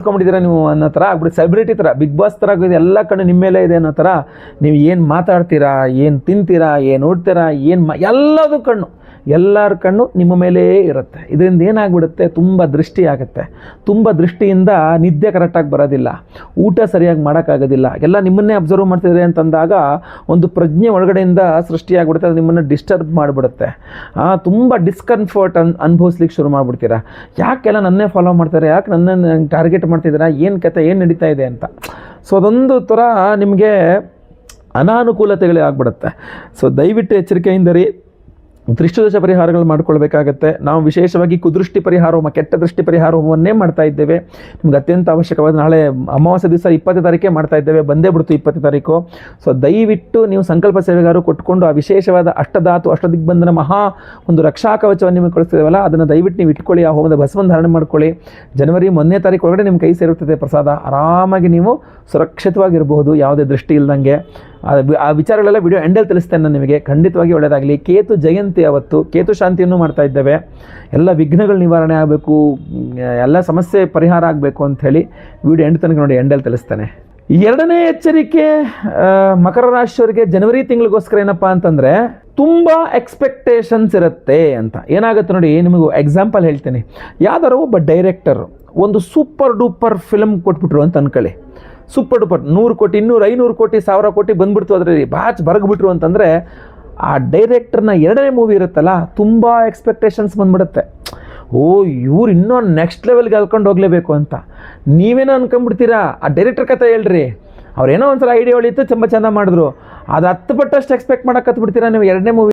ಇಟ್ಕೊಂಡ್ಬಿಟ್ಟಿದ್ದೀರಾ ನೀವು ಅನ್ನೋ ಥರ ಆಗ್ಬಿಟ್ಟು ಸೆಲೆಬ್ರಿಟಿ ಥರ ಬಿಗ್ ಬಾಸ್ ಥರ ಎಲ್ಲ ಕಣ್ಣು ನಿಮ್ಮ ಮೇಲೆ ಇದೆ ಅನ್ನೋ ಥರ ನೀವು ಏನು ಮಾತಾಡ್ತೀರಾ, ಏನು ತಿಂತೀರಾ, ಏನು ಉಡ್ತೀರಾ ಏನು ಮಾ ಎಲ್ಲದು ಕಣ್ಣು. ಎಲ್ಲರ ಕಣ್ಣು ನಿಮ್ಮ ಮೇಲೇ ಇರುತ್ತೆ. ಇದರಿಂದ ಏನಾಗ್ಬಿಡುತ್ತೆ? ತುಂಬ ದೃಷ್ಟಿ ಆಗುತ್ತೆ. ತುಂಬ ದೃಷ್ಟಿಯಿಂದ ನಿದ್ದೆ ಕರೆಕ್ಟಾಗಿ ಬರೋದಿಲ್ಲ. ಊಟ ಸರಿಯಾಗಿ ಮಾಡೋಕ್ಕಾಗೋದಿಲ್ಲ. ಎಲ್ಲ ನಿಮ್ಮನ್ನೇ ಅಬ್ಸರ್ವ್ ಮಾಡ್ತಿದ್ದಾರೆ ಅಂತಂದಾಗ ಒಂದು ಪ್ರಜ್ಞೆ ಒಳಗಡೆಯಿಂದ ಸೃಷ್ಟಿಯಾಗ್ಬಿಡುತ್ತೆ, ಅದು ನಿಮ್ಮನ್ನು ಡಿಸ್ಟರ್ಬ್ ಮಾಡಿಬಿಡುತ್ತೆ. ತುಂಬ ಡಿಸ್ಕಂಫರ್ಟ್ ಅನ್, ಅನುಭವಿಸ್ಲಿಕ್ಕೆ ಶುರು ಮಾಡಿಬಿಡ್ತೀರಾ? ಯಾಕೆಲ್ಲ ನನ್ನೇ ಫಾಲೋ ಮಾಡ್ತಾರೆ? ಯಾಕೆ ನನ್ನನ್ನು ಟಾರ್ಗೆಟ್ ಮಾಡ್ತಿದ್ದೀರಾ? ಏನು ಕತೆ, ಏನು ನಡೀತಾ ಇದೆ ಅಂತ. ಸೊ ಅದೊಂದು ಥರ ನಿಮಗೆ ಅನಾನುಕೂಲತೆಗಳೇ ಆಗ್ಬಿಡುತ್ತೆ. ಸೊ ದಯವಿಟ್ಟು ಎಚ್ಚರಿಕೆಯಿಂದ ರೀ ದೃಷ್ಟಿದೋಷ ಪರಿಹಾರಗಳು ಮಾಡ್ಕೊಳ್ಬೇಕಾಗತ್ತೆ. ನಾವು ವಿಶೇಷವಾಗಿ ಕುದೃಷ್ಟಿ ಪರಿಹಾರ ಹೋಮ ಕೆಟ್ಟ ದೃಷ್ಟಿ ಪರಿಹಾರ ಹೋಮವನ್ನೇ ಮಾಡ್ತಾ ಇದ್ದೇವೆ. ನಿಮ್ಗೆ ಅತ್ಯಂತ ಅವಶ್ಯಕವಾದ ನಾಳೆ ಅಮಾವಾಸ್ಯ ದಿವಸ ಇಪ್ಪತ್ತನೇ ತಾರೀಕೆ ಮಾಡ್ತಾ ಇದ್ದೇವೆ. ಬಂದೇ ಬಿಡ್ತು ಇಪ್ಪತ್ತನೇ ತಾರೀಕು ಸೊ ದಯವಿಟ್ಟು ನೀವು ಸಂಕಲ್ಪ ಸೇವೆಗಾರು ಕೊಟ್ಕೊಂಡು ಆ ವಿಶೇಷವಾದ ಅಷ್ಟಧಾತು, ಅಷ್ಟದಿಗ್ಬಂಧನ ಮಹಾ ಒಂದು ರಕ್ಷಾ ಕವಚವನ್ನು ನಿಮಗೆ ಕಳಿಸ್ತೇವಲ್ಲ ಅದನ್ನು ದಯವಿಟ್ಟು ನೀವು ಇಟ್ಕೊಳ್ಳಿ, ಆ ಹೋಮದ ಬಸವನ್ ಧಾರಣೆ ಮಾಡ್ಕೊಳ್ಳಿ. ಜನವರಿ ಒಂದನೇ ತಾರೀಕು ಒಳಗಡೆ ನಿಮ್ಮ ಕೈ ಸೇರುತ್ತದೆ ಪ್ರಸಾದ. ಆರಾಮಾಗಿ ನೀವು ಸುರಕ್ಷಿತವಾಗಿರಬಹುದು. ಯಾವುದೇ ದೃಷ್ಟಿ ಇಲ್ದಂಗೆ. ಆ ವಿಚಾರಗಳೆಲ್ಲ ವಿಡಿಯೋ ಎಂಡಲ್ಲಿ ತಿಳಿಸ್ತೇನೆ ನಾನು ನಿಮಗೆ. ಖಂಡಿತವಾಗಿ ಒಳ್ಳೆಯದಾಗಲಿ ಕೇತು ಜಯಂತಿ ಅವತ್ತು ಕೇತು ಶಾಂತಿಯನ್ನು ಮಾಡ್ತಾ ಇದ್ದೇವೆ. ಎಲ್ಲ ವಿಘ್ನಗಳು ನಿವಾರಣೆ ಆಗಬೇಕು, ಎಲ್ಲ ಸಮಸ್ಯೆ ಪರಿಹಾರ ಆಗಬೇಕು ಅಂಥೇಳಿ ವಿಡಿಯೋ ಎಂಡ್ ತನಕ ನೋಡಿ ಎಂಡಲ್ಲಿ ತಿಳಿಸ್ತೇನೆ. ಎರಡನೇ ಎಚ್ಚರಿಕೆ ಮಕರ ರಾಶಿಯವರಿಗೆ ಜನವರಿ ತಿಂಗಳಿಗೋಸ್ಕರ ಏನಪ್ಪ ಅಂತಂದರೆ ತುಂಬ ಎಕ್ಸ್ಪೆಕ್ಟೇಷನ್ಸ್ ಇರುತ್ತೆ ಅಂತ. ಏನಾಗುತ್ತೆ ನೋಡಿ, ನಿಮಗೂ ಎಕ್ಸಾಂಪಲ್ ಹೇಳ್ತೀನಿ. ಯಾವ್ದಾರು ಒಬ್ಬ ಡೈರೆಕ್ಟರ್ ಒಂದು ಸೂಪರ್ ಡೂಪರ್ ಫಿಲಮ್ ಕೊಟ್ಬಿಟ್ರು ಅಂತ ಅನ್ಕೊಳ್ಳಿ. ಸೂಪರ್ ಡೂಪರ್ ನೂರು ಕೋಟಿ, ಇನ್ನೂರು, ಐನೂರು ಕೋಟಿ, ಸಾವಿರ ಕೋಟಿ ಬಂದ್ಬಿಡ್ತು ಅದರಲ್ಲಿ, ಬಾಚ್ ಬರಗ್ಬಿಟ್ರು ಅಂತಂದರೆ ಆ ಡೈರೆಕ್ಟರ್ನ ಎರಡನೇ ಮೂವಿ ಇರುತ್ತಲ್ಲ, ತುಂಬ ಎಕ್ಸ್ಪೆಕ್ಟೇಷನ್ಸ್ ಬಂದ್ಬಿಡುತ್ತೆ. ಓ, ಇವ್ರು ಇನ್ನೂ ನೆಕ್ಸ್ಟ್ ಲೆವೆಲ್ಗೆ ಅಲ್ಕೊಂಡು ಹೋಗಲೇಬೇಕು ಅಂತ. ನೀವೇನೋ ಅನ್ಕೊಂಡ್ಬಿಡ್ತೀರಾ? ಆ ಡೈರೆಕ್ಟರ್ ಕಥೆ ಹೇಳ್ರಿ. ಅವ್ರೇನೋ ಒಂದ್ಸಲ ಐಡಿಯಾ ಹೊಳಿತು ತುಂಬ ಚೆಂದ ಮಾಡಿದ್ರು. ಅದು ಹತ್ತು ಪಟ್ಟಷ್ಟು ಎಕ್ಸ್ಪೆಕ್ಟ್ ಮಾಡೋಕೆ ಬಿಡ್ತೀರಾ ನೀವು ಎರಡನೇ ಮೂವಿ